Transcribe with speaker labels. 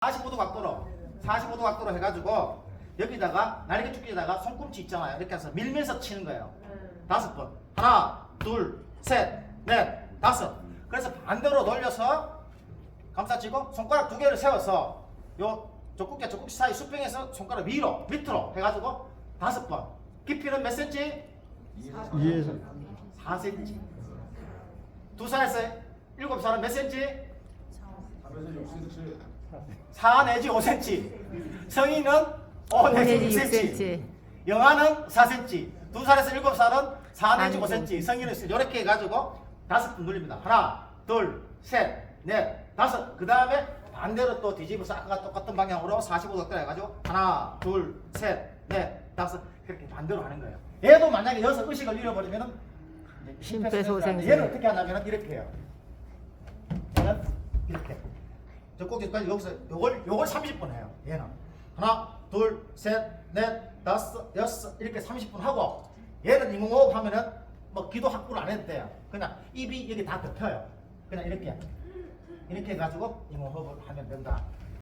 Speaker 1: 45도 각도로 45도 각도로 해가지고 여기다가 날개 축기에다가 손꿈치 있잖아요. 이렇게 해서 밀면서 치는 거예요. 다섯 번. 하나, 둘, 셋, 넷, 다섯. 그래서 반대로 돌려서 감싸치고 손가락 두 개를 세워서 요 젖꼭지 젖꼭지 사이 수평에서 손가락 위로 밑으로 해가지고 다섯 번. 깊이는 몇 센치?
Speaker 2: 2에서
Speaker 1: 4cm. 두 살에서 일곱 살은 몇 센치? 4 내지 5cm. 성인은 5 내지 6cm. 영아는 4cm. 두 살에서 일곱 살은 4 내지 5cm. 성인은 이렇게 해가지고 다섯 번 눌립니다. 하나, 둘, 셋, 넷, 다섯. 그 다음에 반대로 또 뒤집어서 아까 똑같은 방향으로 45도 때 해가지고 하나, 둘, 셋, 넷, 다섯. 그렇게 반대로 하는 거예요. 얘도 만약에 여기서 의식을 잃어버리면은
Speaker 3: 심폐소생술.
Speaker 1: 얘는 어떻게 하냐면 이렇게 해요. 얘는 이렇게. 저 꼭지까지 여기서 요걸 요걸 30분 해요. 얘는 하나, 둘, 셋, 넷, 다섯, 여섯 이렇게 30분 하고 얘는 이모호흡 하면은 뭐 기도 확보를 안 해도 돼요. 그냥 입이 여기 다 덮여요. 그냥 이렇게 이렇게 해가지고 이모호흡을 하면 된다.